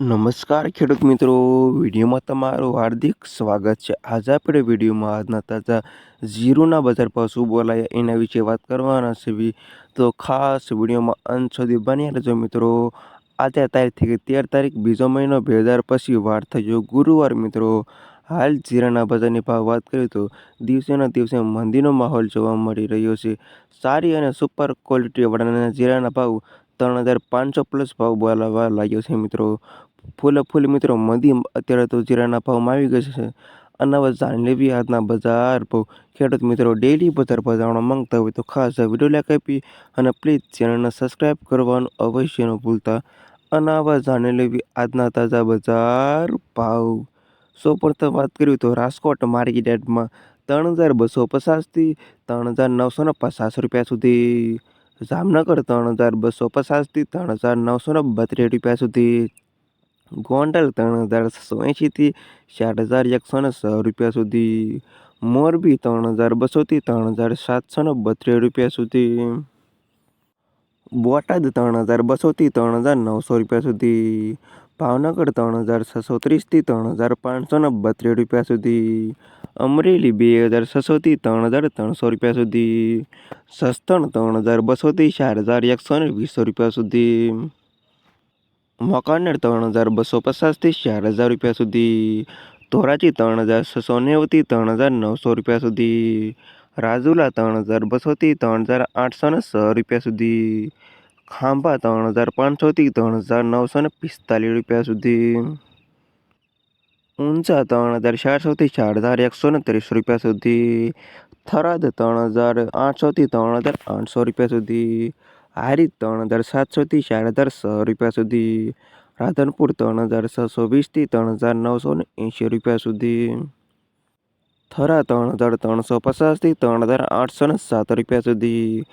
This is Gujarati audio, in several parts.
નમસ્કાર ખેડૂત મિત્રો, વિડીયોમાં તમારું હાર્દિક સ્વાગત છે. આજે આપણે વિડીયોમાં આજના તાજા ઝીરોના બજાર પર શું બોલાયા એના વિશે વાત કરવાના છે. તો ખાસ વિડીયોમાં અંત સુધી બન્યા રહેજો મિત્રો. આજે તારીખ તેર તારીખ, બીજો મહિનો બે હજાર પછી વાર થયો ગુરુવાર મિત્રો. હાલ જીરાના બજારની ભાવ વાત કરીએ તો દિવસેના દિવસે મંદીનો માહોલ જોવા મળી રહ્યો છે. સારી અને સુપર ક્વોલિટીવાળાના જીરાના ભાવ ત્રણ હજાર પાંચસો પ્લસ ભાવ બોલાવવા લાગ્યો છે મિત્રો. ફૂલે ફૂલ મિત્રો, મંદી અત્યારે તો જીરાના ભાવમાં આવી ગઈ છે. અનાવત જાણી આજના બજાર ભાવ. ખેડૂત મિત્રો ડેલી બજાર જાણવા માંગતા હોય તો ખાસ વીડિયો લાઈક આપી અને પ્લીઝ ચેનલને સબસ્ક્રાઈબ કરવાનું અવશ્ય ન ભૂલતા. અને હવે જાણી લેવી આજના તાજા બજાર ભાવ. સૌ પ્રથમ વાત કરીએ તો રાજકોટ માર્કેટમાં ત્રણ હજાર બસો પચાસથી ત્રણ હજાર નવસો ને પચાસ રૂપિયા સુધી. જામનગર ત્રણ હજાર બસો પચાસથી ત્રણ હજાર નવસો ને બત્રીસ રૂપિયા સુધી. ગોંડલ ત્રણ હજાર છસો એંશીથી ચાર હજાર એકસો ને સો રૂપિયા સુધી. મોરબી ત્રણ હજાર બસોથી ત્રણ હજાર સાતસો ને બત્રીસ રૂપિયા સુધી. બોટાદ ત્રણ હજાર બસોથી ત્રણ હજાર નવસો રૂપિયા સુધી. ભાવનગર ત્રણ હજાર છસો ત્રીસથી ત્રણ હજાર પાંચસો ને બત્રીસ રૂપિયા સુધી. અમરેલી બે હજાર છસોથી ત્રણ હજાર ત્રણસો રૂપિયા સુધી. સસ્તણ ત્રણ હજાર બસોથી ચાર હજાર એકસો ને વીસો રૂપિયા સુધી. મકાનેર ત્રણ હજાર બસો પચાસથી ચાર હજાર રૂપિયા સુધી ધોરાજી ત્રણ હજાર છસો નેવુંથી ત્રણ હજાર નવસો રૂપિયા સુધી રાજુલા ત્રણ હજાર બસોથી ત્રણ હજાર આઠસો ને સો રૂપિયા સુધી ખાંભા ત્રણ હજાર પાંચસોથી ત્રણ હજાર નવસો ને પિસ્તાલીસ રૂપિયા સુધી ઊંચા ત્રણ હજાર ચારસોથી ચાર હજાર એકસો ને ત્રીસ રૂપિયા સુધી થરાદ ત્રણ હજાર આઠસોથી ત્રણ હજાર આઠસો રૂપિયા સુધી હારી ત્રણ હજાર સાતસોથી ચાર હજાર સો રૂપિયા સુધી. રાધનપુર ત્રણ હજાર છસો વીસથી ત્રણ હજાર નવસો ને એંશી રૂપિયા સુધી. થરા ત્રણ હજાર ત્રણસો પચાસથી ત્રણ હજાર આઠસો ને સાત રૂપિયા સુધી.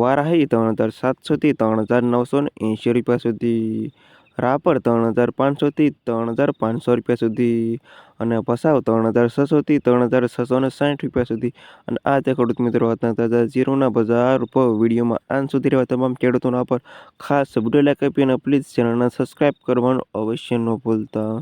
વારાહી ત્રણ હજાર સાતસોથી ત્રણ હજાર નવસો ને એંશી રૂપિયા સુધી. રાપર ત્રણ હજાર પાંચસોથી ત્રણ હજાર પાંચસો રૂપિયા સુધી અને ભસાવ ત્રણ હજાર છસોથી ત્રણ હજાર છસો ને સાઠ રૂપિયા સુધી. અને આ તે ખેડૂત મિત્રો હતા તાજા જીરોના બજાર ઉપર વિડીયોમાં આન સુધી રહેવા તમામ ખેડૂતોના પર ખાસ વીડિયો લાઈક આપી અને પ્લીઝ ચેનલને સબસ્ક્રાઈબ કરવાનું અવશ્ય ન ભૂલતા.